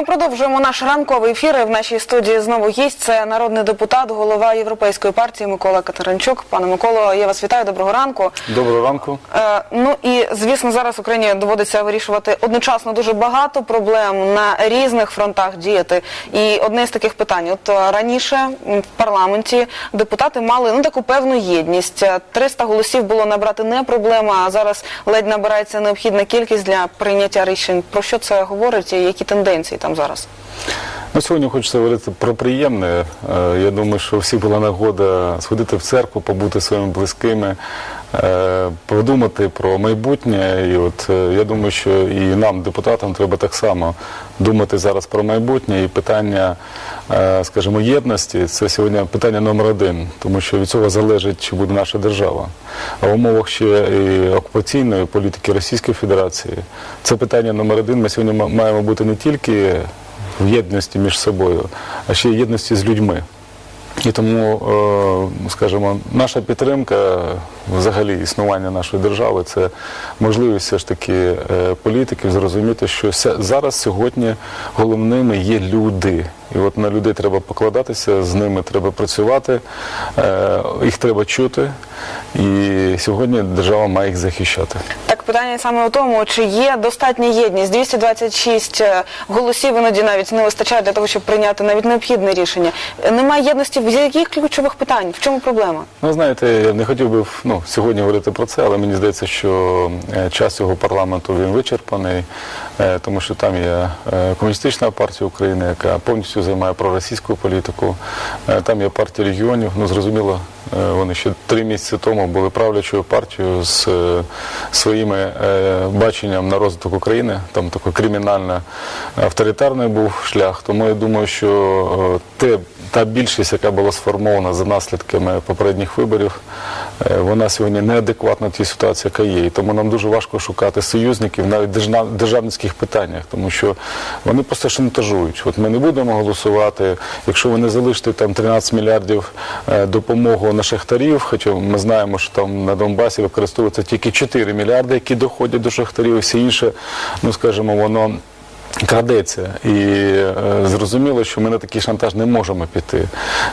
Ми продовжуємо наш ранковий ефір. І В нашій студії знову гість. Це народний депутат, голова Європейської партії Микола Катеринчук. Пане Миколо, я вас вітаю. Доброго ранку. Доброго ранку. Е, ну і звісно, зараз Україні доводиться вирішувати одночасно дуже багато проблем на різних фронтах діяти. І одне з таких питань: от е, раніше в парламенті депутати мали ну таку певну єдність. Е, 300 голосів було набрати не проблема, а зараз ледь набирається необхідна кількість для прийняття рішень. Про що це говорить і які тенденції там зараз? Ну, сьогодні хочеться говорити про приємне. Е, Я думаю, що у всіх була нагода сходити в церкву, побути своїми близькими, е, подумати про майбутнє. І от е, я думаю, що і нам, депутатам, треба так само думати зараз про майбутнє і питання, скажімо, єдності це сьогодні питання номер один, тому що від цього залежить, чи буде наша держава. А в умовах ще і окупаційної політики Російської Федерації це питання номер один. Ми сьогодні маємо бути не тільки в єдності між собою, а ще й єдності з людьми. І тому, е, скажімо, наша підтримка, взагалі існування нашої держави, це можливість все ж таки е, політиків зрозуміти, що зараз сьогодні головними є люди. І от на людей треба покладатися, з ними треба працювати, е, їх треба чути. І сьогодні держава має їх захищати. Так, питання саме у тому, чи є достатня єдність. 226 е, голосів іноді навіть не вистачає для того, щоб прийняти навіть необхідне рішення. Немає єдності в яких ключових питань? В чому проблема? Ну, знаєте, я не хотів би ну, сьогодні говорити про це, але мені здається, що е, час цього парламенту він вичерпаний, е, тому що там є комуністична партія України, яка повністю займає проросійську політику. Там є партія регіонів. Ну, зрозуміло, вони ще три місяці тому були правлячою партією з е, своїми е, баченням на розвиток України. Там такий кримінально авторитарний був шлях. Тому я думаю, що е, те та більшість, яка була сформована за наслідками попередніх виборів, вона сьогодні неадекватна тій ситуації, яка є. І тому нам дуже важко шукати союзників навіть в держав- державницьких питаннях, тому що вони просто шантажують. От ми не будемо голосувати, якщо ви не залишите там 13 мільярдів е, допомогу на шахтарів, хоча ми знаємо, що там на Донбасі використовується тільки 4 мільярди, які доходять до шахтарів, і все інше, ну скажімо, воно. Крадеться, і е, зрозуміло, що ми на такий шантаж не можемо піти.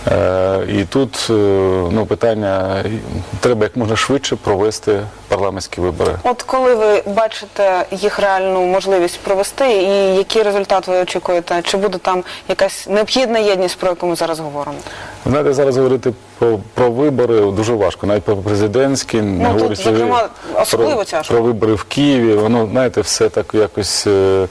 Е, і тут е, ну, питання треба як можна швидше провести парламентські вибори. От коли ви бачите їх реальну можливість провести, і який результат ви очікуєте? Чи буде там якась необхідна єдність, про яку ми зараз говоримо? Знаєте, зараз говорити про, про вибори дуже важко, навіть про президентські, не тут, говорячи зокрема, особливо про, про вибори в Києві. Воно, знаєте, все так якось е,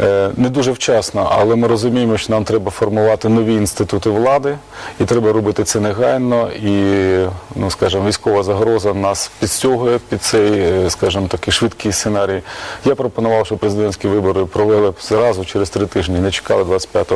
е, не дуже вчасно, але ми розуміємо, що нам треба формувати нові інститути влади, і треба робити це негайно. І, ну, скажімо, військова загроза нас підстягує під цей, е, скажімо, такий швидкий сценарій. Я пропонував, що президентські вибори провели б зразу через три тижні, не чекали 25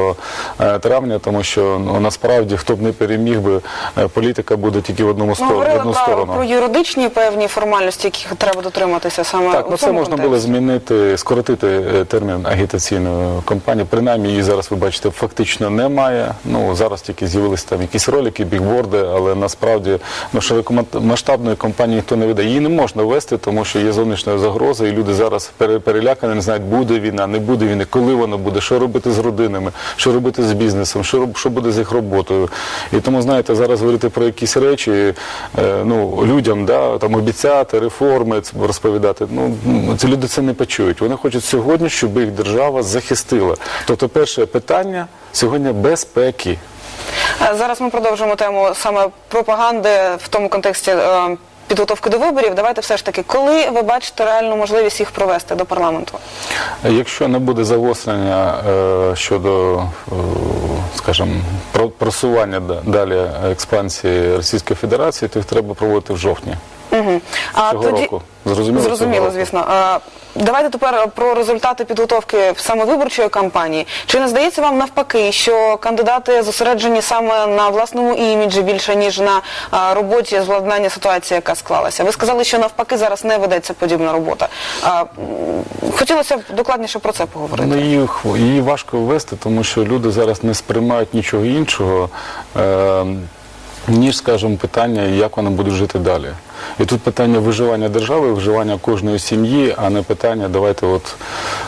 е, травня, тому що ну, насправді хто б не переміг би, політика буде тільки в одному сторону. в говорили про, про юридичні певні формальності, яких треба дотриматися саме Так, у ну це можна контексті. було змінити, скоротити е, термін агітаційної кампанії. Принаймні її зараз, ви бачите, фактично немає. Ну зараз тільки з'явилися там якісь ролики, бікборди, але насправді ну широкомасштабної кампанії ніхто не веде. Її не можна вести, тому що є зовнішня загроза, і люди зараз пере- перелякані, не знають, буде війна, не буде війни, коли вона буде, що робити з родинами, що робити з бізнесом, що що буде з їх роботою. І тому, знаєте, зараз говорити про якісь речі, е, ну людям да там обіцяти реформи розповідати. Ну ці люди це не почують. Вони хочуть сьогодні, щоб їх держава захистила. Тобто, перше питання сьогодні безпеки. Зараз ми продовжимо тему саме пропаганди в тому контексті е, підготовки до виборів. Давайте все ж таки, коли ви бачите реальну можливість їх провести до парламенту? Якщо не буде загострення е, щодо, е, скажімо, про- просування далі експансії Російської Федерації, то їх треба проводити в жовтні Угу. А цього року. Зрозуміло, Зрозуміло, звісно. А, Давайте тепер про результати підготовки саме виборчої кампанії. Чи не здається вам навпаки, що кандидати зосереджені саме на власному іміджі більше ніж на а, роботі з владнання ситуації, яка склалася? Ви сказали, що навпаки зараз не ведеться подібна робота. А, хотілося б докладніше про це поговорити. Ну, її, її важко ввести, тому що люди зараз не сприймають нічого іншого, е, ніж, скажімо, питання, як вони будуть жити далі. І тут питання виживання держави, виживання кожної сім'ї, а не питання, давайте от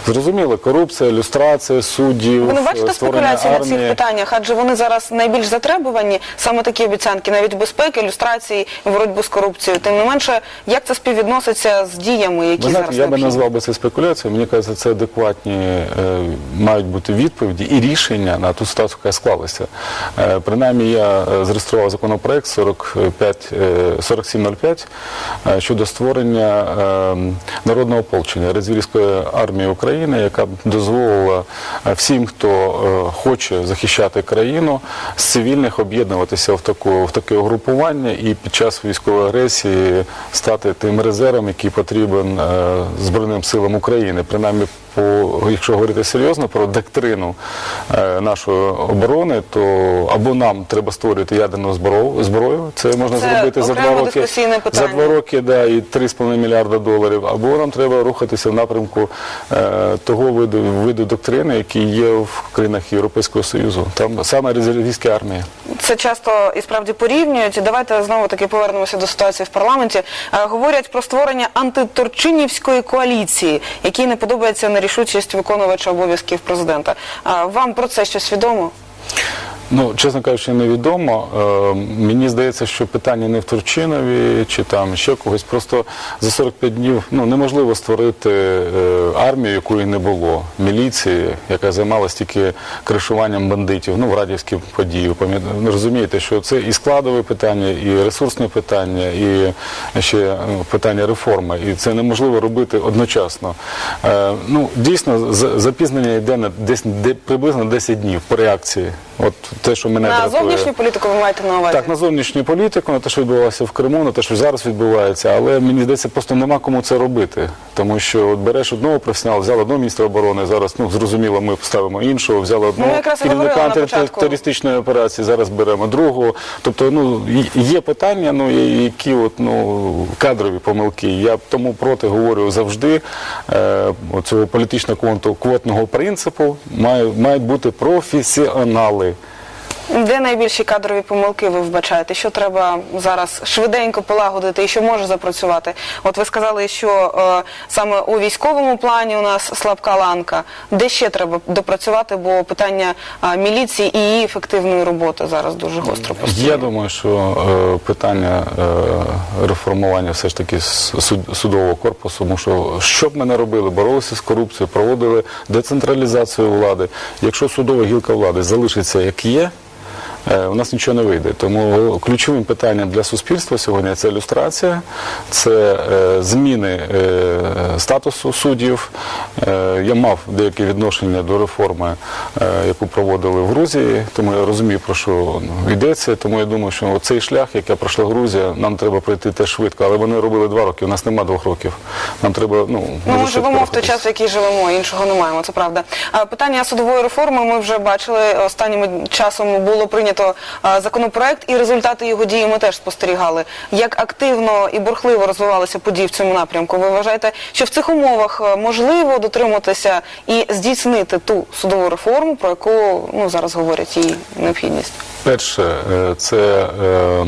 Зрозуміло, корупція, люстрація суддів, Ви не бачите створення спекуляцій на цих питаннях, адже вони зараз найбільш затребувані, саме такі обіцянки, навіть безпеки, ілюстрації, боротьбу з корупцією. Тим не менше, як це співвідноситься з діями, які Ви знаєте, зараз я би назвав би це спекуляцією. Мені кажеться, це адекватні е, мають бути відповіді і рішення на ту ситуацію, яка склалася. Е, принаймні, я е, зареєстрував законопроект 45, е, 4705 е, щодо створення е, народного ополчення Резвільської армії України, яка дозволила е, всім, хто хоче захищати країну, з цивільних об'єднуватися в таку в таке угрупування і під час військової агресії стати тим резервом, який потрібен Збройним силам України. Принаймні, по якщо говорити серйозно про доктрину е, нашої оборони, то або нам треба створювати ядерну зброю, зброю. Це можна Це зробити за два роки. За два роки да, і 3,5 мільярда доларів, або нам треба рухатися в напрямку е, того виду, виду доктрини, який є в країнах Європейського Союзу. Там саме резервістська армія. Це часто і справді порівнюють. І Давайте знову таки повернемося до ситуації в парламенті. Е, Говорять про створення антиторчинівської коаліції, якій не подобається нерішучість виконувача обов'язків президента. Вам про це щось відомо? Ну, чесно кажучи, невідомо. Е, мені здається, що питання не в Турчинові чи там ще когось. Просто за 45 днів ну, неможливо створити е, армію, якої не було, міліції, яка займалась тільки кришуванням бандитів, ну, в радівські події. Ви розумієте, що це і складове питання, і ресурсне питання, і ще ну, питання реформи. І це неможливо робити одночасно. Е, ну, дійсно, запізнення йде на десь де, приблизно 10 днів по реакції. От те, що мене На дратує. зовнішню політику ви маєте на увазі? Так, на зовнішню політику, на те, що відбувалося в Криму, на те, що зараз відбувається, але мені здається, просто нема кому це робити. Тому що от береш одного професіонала, взяла одного міністра оборони, зараз, ну зрозуміло, ми ставимо іншого, взяли одного Ну, якраз і на початку. операції, зараз беремо другого. Тобто, ну є питання, ну які от ну кадрові помилки. Я тому проти говорю завжди е, цього політично квотного принципу. Має, мають бути професіонали канали. Де найбільші кадрові помилки ви вбачаєте? Що треба зараз швиденько полагодити і що може запрацювати? От ви сказали, що е, саме у військовому плані у нас слабка ланка. Де ще треба допрацювати, бо питання е, міліції і її ефективної роботи зараз дуже гостро постає. Я думаю, що е, питання е, реформування все ж таки суд- судового корпусу, тому що що б ми не робили, боролися з корупцією, проводили децентралізацію влади. Якщо судова гілка влади залишиться як є. Е, У нас нічого не вийде. Тому ключовим питанням для суспільства сьогодні це ілюстрація, це е, зміни е, статусу суддів. Я мав деяке відношення до реформи, яку проводили в Грузії, тому я розумію, про що ну, йдеться. Тому я думаю, що цей шлях, який пройшла Грузія, нам треба пройти теж швидко. Але вони робили два роки. У нас нема двох років. Нам треба ну Ну, ми живемо в той час, в який живемо, іншого не маємо, це правда. Питання судової реформи ми вже бачили. Останнім часом було прийнято а, законопроект, і результати його дії ми теж спостерігали. Як активно і бурхливо розвивалися події в цьому напрямку? Ви вважаєте, що в цих умовах е, можливо дотриматися і здійснити ту судову реформу, про яку ну зараз говорять її необхідність? Перше, е, це е,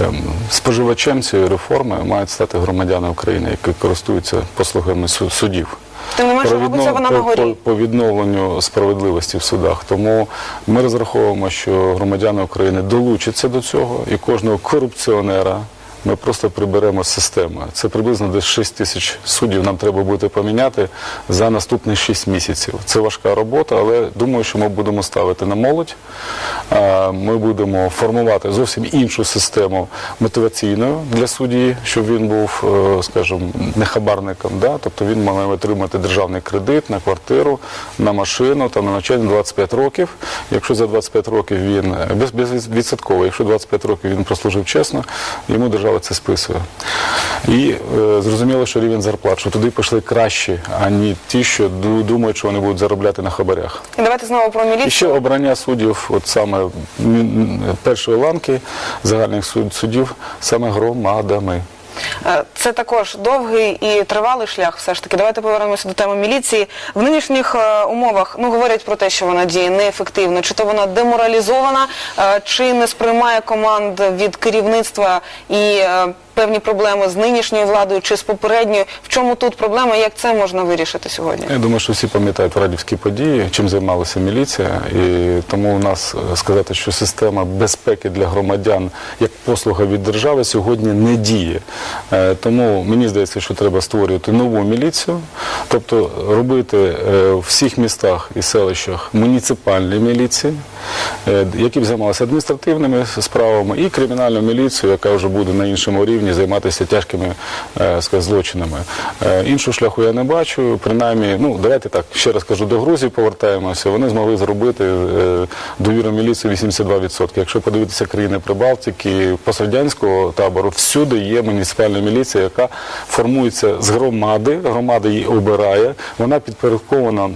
е, споживачем цієї реформи мають стати громадяни України, які користуються послугами су- судів. Тим не менше, мабуть, це вона на горі. по- по відновленню справедливості в судах. Тому ми розраховуємо, що громадяни України долучаться до цього, і кожного корупціонера ми просто приберемо з системи. Це приблизно десь 6 тисяч суддів нам треба буде поміняти за наступні 6 місяців. Це важка робота, але думаю, що ми будемо ставити на молодь. Ми будемо формувати зовсім іншу систему мотиваційну для судді, щоб він був, е, скажімо, не хабарником. Да? Тобто він має отримати державний кредит на квартиру, на машину та на навчання 25 років. Якщо за 25 років він без, безвідсотково, якщо 25 років він прослужив чесно, йому держава це списує. І е, зрозуміло, що рівень зарплат, що туди пішли кращі, а не ті, що ду- думають, що вони будуть заробляти на хабарях. І давайте знову про міліцію. І ще обрання суддів, от саме першої ланки загальних суд- суддів, саме громадами. Е, Це також довгий і тривалий шлях. Все ж таки, давайте повернемося до теми міліції. В нинішніх е, умовах ну говорять про те, що вона діє неефективно, чи то вона деморалізована, е, чи не сприймає команд від керівництва і. певні проблеми з нинішньою владою чи з попередньою. В чому тут проблема? Як це можна вирішити сьогодні? Я думаю, що всі пам'ятають радівські події, чим займалася міліція, і тому у нас сказати, що система безпеки для громадян як послуга від держави сьогодні не діє. Е, Тому мені здається, що треба створювати нову міліцію, тобто робити е, в всіх містах і селищах муніципальні міліції, е, які б займалися адміністративними справами, і кримінальну міліцію, яка вже буде на іншому рівні займатися тяжкими злочинами. Іншого шляху я не бачу. Принаймні, ну давайте так ще раз кажу, до Грузії повертаємося. Вони змогли зробити довіру міліцію 82%. Якщо подивитися країни Прибалтики, пострадянського табору, всюди є муніципальна міліція, яка формується з громади. Громада її обирає. Вона підпорядкована.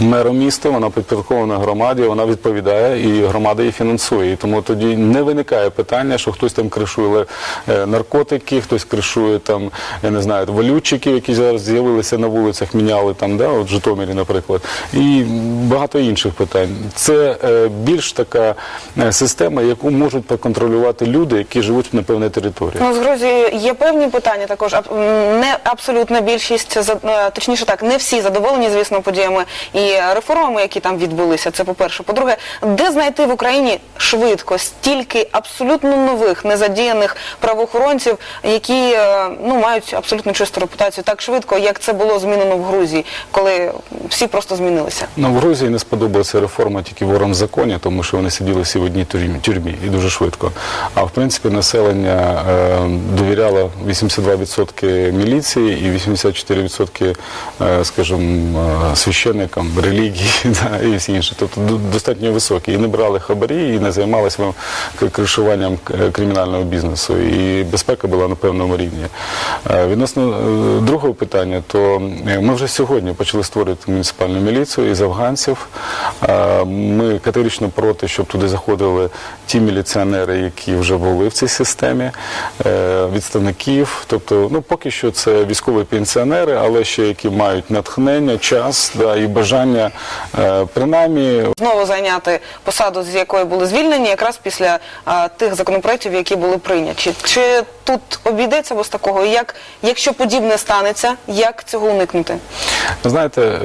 Мером міста, вона підпорядкована громаді, вона відповідає і громада її фінансує. І тому тоді не виникає питання, що хтось там кришує е, наркотики, хтось кришує там, я не знаю, валютчиків, які зараз з'явилися на вулицях, міняли там, да, от в Житомирі, наприклад, і багато інших питань. Це е, більш така е, система, яку можуть проконтролювати люди, які живуть на певній території. Ну, з Грузією є певні питання також. Не абсолютна більшість, точніше так, не всі задоволені, звісно, подіями і реформами, які там відбулися. Це по-перше. По-друге, де знайти в Україні швидко стільки абсолютно нових, незадіяних правоохоронців, які е, ну мають абсолютно чисту репутацію так швидко, як це було змінено в Грузії, коли всі просто змінилися. Ну, в Грузії не сподобалася реформа тільки ворам в законі, тому що вони сиділи всі в одній тюрмі, тюрмі і дуже швидко. А в принципі населення е, довіряло 82% міліції і 84%, е, скажімо, е, священникам, релігії да, і всі інші. Тобто достатньо високі. І не брали хабарі, і не займалися кришуванням кримінального бізнесу. І безпека була на певному рівні. Е, Відносно е, другого питання, то е, ми вже сьогодні почали створювати муніципальну міліцію із афганців. Ми категорично проти, щоб туди заходили ті міліціонери, які вже були в цій системі, відставників. Тобто, ну поки що це військові пенсіонери, але ще які мають натхнення, час да, і бажання е, принаймні знову зайняти посаду, з якої були звільнені, якраз після а, тих законопроєктів, які були прийняті. Чи, тут обійдеться без такого? І Як, якщо подібне станеться, як цього уникнути? Знаєте, е,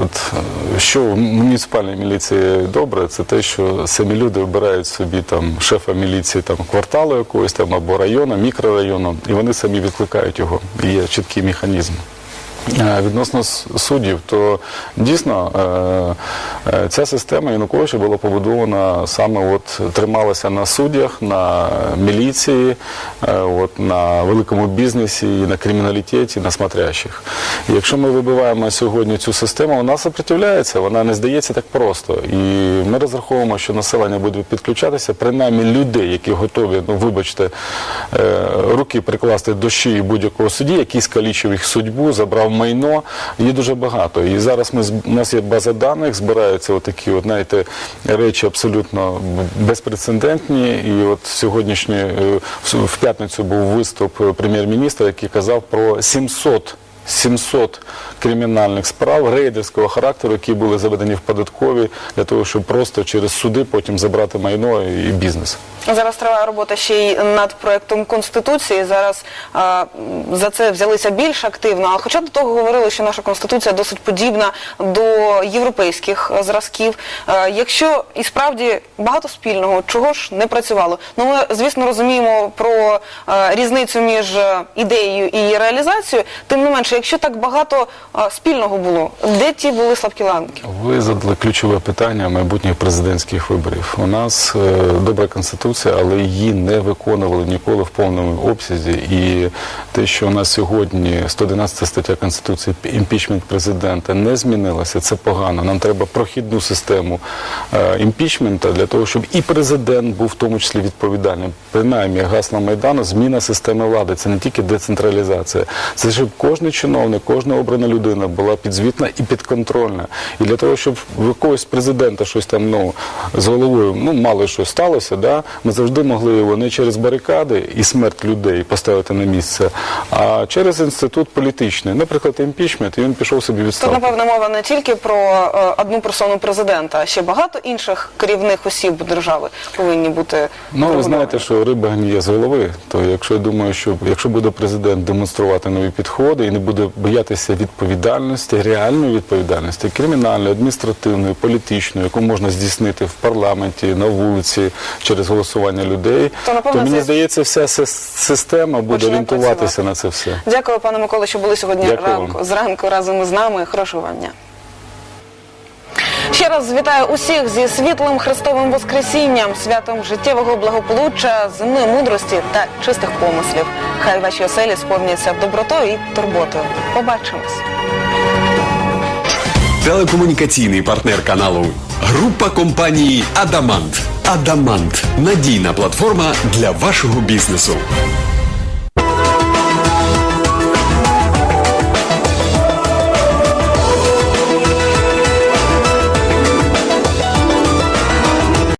от е, що в муніципальній міліції добре, це те, що самі люди обирають собі там шефа міліції там кварталу якогось там або району, мікрорайону, і вони самі відкликають його. Є чіткий механізм. Е, Відносно суддів, то дійсно е, е, ця система Януковича була побудована саме от трималася на суддях, на міліції, от на великому бізнесі, на криміналітеті, на смотрящих. Якщо ми вибиваємо сьогодні цю систему, вона сопротивляється, вона не здається так просто. І ми розраховуємо, що населення буде підключатися, принаймні людей, які готові, ну вибачте, руки прикласти до шиї будь-якого судді, який скалічив їх судьбу, забрав майно. Є дуже багато. І зараз ми у нас є база даних, збираються отакі, от, знаєте, речі абсолютно безпрецедентні. І от сьогоднішній е, в в п'ятницю був виступ е, прем'єр-міністра, який казав про 700 700 кримінальних справ рейдерського характеру, які були заведені в податкові для того, щоб просто через суди потім забрати майно і бізнес. Зараз триває робота ще й над проектом конституції. Зараз а, за це взялися більш активно. А хоча до того говорили, що наша конституція досить подібна до європейських зразків. Е, якщо і справді багато спільного, чого ж не працювало? Ну ми звісно розуміємо про е, різницю між ідеєю і реалізацією. Тим не менше, якщо так багато спільного було, де ті були слабкі ланки? Ви задали ключове питання майбутніх президентських виборів. У нас е, добра конституція, але її не виконували ніколи в повному обсязі. І те, що у нас сьогодні 111 стаття конституції імпічмент президента не змінилася, це погано. Нам треба прохідну систему е, імпічмента для того, щоб і президент був в тому числі відповідальним. Принаймні, гасло майдану зміна системи влади. Це не тільки децентралізація, це щоб чоловік чиновник, кожна обрана людина була підзвітна і підконтрольна. І для того, щоб в якогось президента щось там ну, з головою, ну мало що сталося, да, ми завжди могли його не через барикади і смерть людей поставити на місце, а через інститут політичний, наприклад, імпічмент, і він пішов собі в Тут, напевно, мова не тільки про е, одну персону президента, а ще багато інших керівних осіб держави повинні бути. Ну, ви знаєте, що риба гніє з голови. То якщо я думаю, що якщо буде президент демонструвати нові підходи і не буде боятися відповідальності, реальної відповідальності, кримінальної, адміністративної, політичної, яку можна здійснити в парламенті, на вулиці через голосування людей, То, напевно, мені це- здається, вся сис- система буде Почне орієнтуватися працювати. на це все. Дякую, пане Миколи, що були сьогодні Дякую ранку, вам. зранку разом із нами. Хорошого вам дня. Ще раз вітаю усіх зі світлим Христовим Воскресінням, святом життєвого благополуччя, земної мудрості та чистих помислів. Хай ваші оселі сповняться добротою і турботою. Побачимось. Телекомунікаційний партнер каналу. Група компанії Адамант. Адамант надійна платформа для вашого бізнесу.